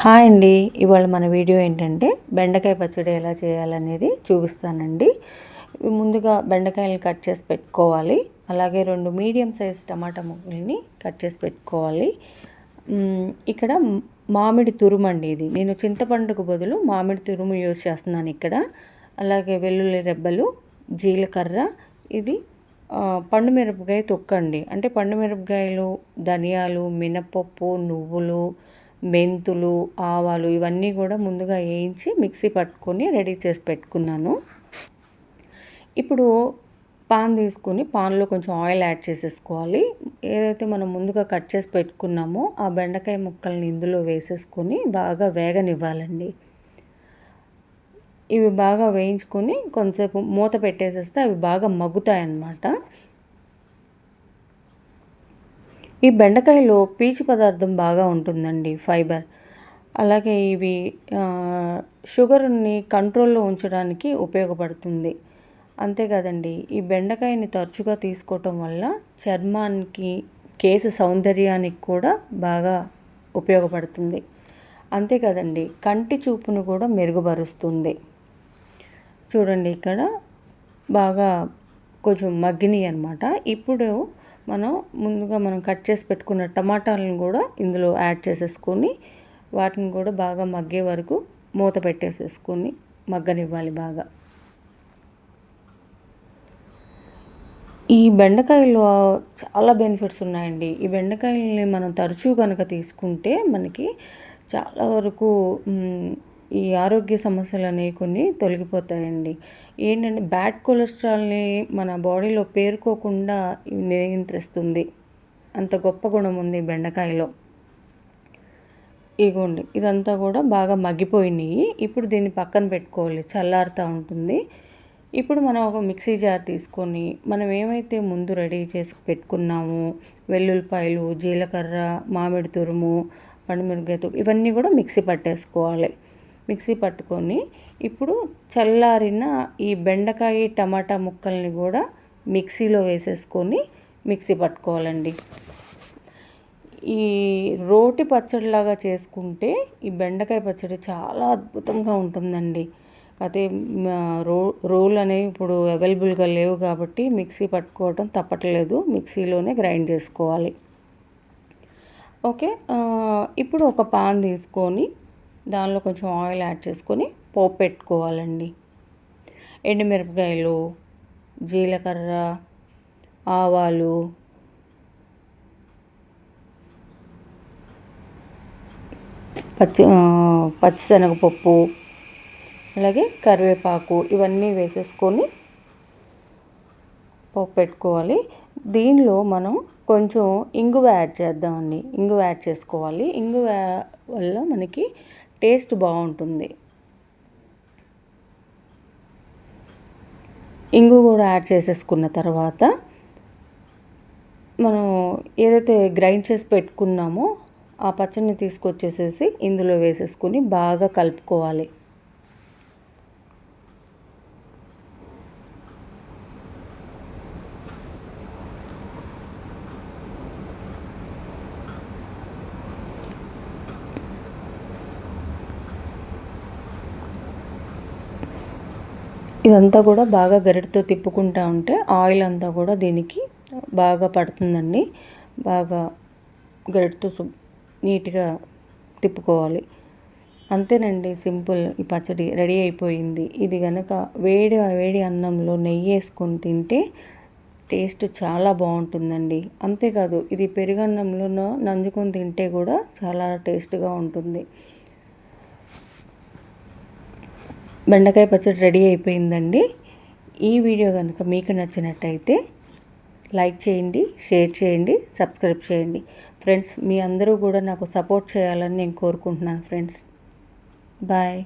Hi అండి. ఇవాళ మన వీడియో ఏంటంటే బెండకాయ పచ్చడి ఎలా చేయాలనేది చూపిస్తానండి. ముందుగా బెండకాయలు కట్ చేసి పెట్టుకోవాలి. అలాగే రెండు మీడియం సైజ్ టమాటా ముక్కల్ని కట్ చేసి పెట్టుకోవాలి. ఇక్కడ మామిడి తురుము అండి ఇది. నేను చింతపండుకు బదులు మామిడి తురుము యూజ్ చేస్తున్నాను ఇక్కడ. అలాగే వెల్లుల్లి రెబ్బలు జీలకర్ర ఇది పండు మిరపకాయ తొక్కండి. అంటే పండు మిరపకాయలు ధనియాలు మినపప్పు నువ్వులు మెంతులు ఆవాలు ఇవన్నీ కూడా ముందుగా వేయించి మిక్సీ పట్టుకొని రెడీ చేసి పెట్టుకున్నాను. ఇప్పుడు పాన్ తీసుకొని పాన్లో కొంచెం ఆయిల్ యాడ్ చేసేసుకోవాలి. ఏదైతే మనం ముందుగా కట్ చేసి పెట్టుకున్నామో ఆ బెండకాయ ముక్కల్ని ఇందులో వేసేసుకొని బాగా వేగనివ్వాలండి. ఇవి బాగా వేయించుకొని కొంతసేపు మూత పెట్టేసేస్తే అవి బాగా మగ్గుతాయి అన్నమాట ఈ బెండకాయలో పీచు పదార్థం బాగా ఉంటుందండి ఫైబర్. అలాగే ఇవి షుగర్ని కంట్రోల్లో ఉంచడానికి ఉపయోగపడుతుంది. అంతేకాదండి ఈ బెండకాయని తరచుగా తీసుకోవటం వల్ల చర్మానికి కేశ సౌందర్యానికి కూడా బాగా ఉపయోగపడుతుంది. అంతేకాదండి కంటి చూపును కూడా మెరుగుపరుస్తుంది. చూడండి ఇక్కడ బాగా కొంచెం మగ్గినాయి అనమాట ఇప్పుడు మనం ముందుగా మనం కట్ చేసి పెట్టుకున్న టమాటాలను కూడా ఇందులో యాడ్ చేసేసుకొని వాటిని కూడా బాగా మగ్గే వరకు మూత పెట్టేసేసుకొని మగ్గనివ్వాలి బాగా. ఈ బెండకాయలో చాలా బెనిఫిట్స్ ఉన్నాయండి. ఈ బెండకాయల్ని మనం తరచూ కనుక తీసుకుంటే మనకి చాలా వరకు ఈ ఆరోగ్య సమస్యలు అనేవి కొన్ని తొలగిపోతాయండి. ఏంటంటే బ్యాడ్ కొలెస్ట్రాల్ని మన బాడీలో పేరుకోకుండా నియంత్రిస్తుంది. అంత గొప్ప గుణం ఉంది బెండకాయలో. ఇగోండి ఇదంతా కూడా బాగా మగ్గిపోయినాయి. ఇప్పుడు దీన్ని పక్కన పెట్టుకోవాలి చల్లారుతూ ఉంటుంది. ఇప్పుడు మనం ఒక మిక్సీ జార్ తీసుకొని మనం ఏమైతే ముందు రెడీ చేసి పెట్టుకున్నామో వెల్లుల్లిపాయలు జీలకర్ర మామిడి తురుము పండుమిరపకాయ తురుము ఇవన్నీ కూడా మిక్సీ పట్టేసుకోవాలి. మిక్సీ పట్టుకొని ఇప్పుడు చల్లారిన ఈ బెండకాయ టమాటా ముక్కల్ని కూడా మిక్సీలో వేసేసుకొని మిక్సీ పట్టుకోవాలండి. ఈ రోటి పచ్చడిలాగా చేసుకుంటే ఈ బెండకాయ పచ్చడి చాలా అద్భుతంగా ఉంటుందండి. అదే రో రోలు అనేవి ఇప్పుడు అవైలబుల్గా లేవు కాబట్టి మిక్సీ పట్టుకోవటం తప్పట్లేదు. మిక్సీలోనే గ్రైండ్ చేసుకోవాలి. ఓకే ఇప్పుడు ఒక పాన్ తీసుకొని దానిలో కొంచెం ఆయిల్ యాడ్ చేసుకొని పోపు పెట్టుకోవాలండి. ఎండుమిరపకాయలు జీలకర్ర ఆవాలు పచ్చి పచ్చిశనగపప్పు అలాగే కరివేపాకు ఇవన్నీ వేసేసుకొని పోపు పెట్టుకోవాలి. దీనిలో మనం కొంచెం ఇంగువ యాడ్ చేద్దామండి. ఇంగువ యాడ్ చేసుకోవాలి. ఇంగువ వల్ల మనకి టేస్ట్ బాగుంటుంది. ఇంగు కూడా యాడ్ చేసేసుకున్న తర్వాత మనం ఏదైతే గ్రైండ్ చేసి పెట్టుకున్నామో ఆ పచ్చడిని తీసుకొచ్చేసేసి ఇందులో వేసేసుకుని బాగా కలుపుకోవాలి. ఇదంతా కూడా బాగా గరిటతో తిప్పుకుంటా ఉంటే ఆయిల్ అంతా కూడా దీనికి బాగా పడుతుందండి. బాగా గరిటతో నీట్గా తిప్పుకోవాలి. అంతేనండి సింపుల్ ఈ పచ్చడి రెడీ అయిపోయింది. ఇది కనుక వేడి వేడి అన్నంలో నెయ్యి వేసుకొని తింటే టేస్ట్ చాలా బాగుంటుందండి. అంతేకాదు ఇది పెరుగన్నంలో నంజుకొని తింటే కూడా చాలా టేస్ట్గా ఉంటుంది. బెండకాయ పచ్చడి రెడీ అయిపోయిందండి. ఈ వీడియో కనుక మీకు నచ్చినట్టయితే లైక్ చేయండి షేర్ చేయండి సబ్స్క్రైబ్ చేయండి. ఫ్రెండ్స్ మీ అందరూ కూడా నాకు సపోర్ట్ చేయాలని నేను కోరుకుంటున్నాను ఫ్రెండ్స్. బాయ్.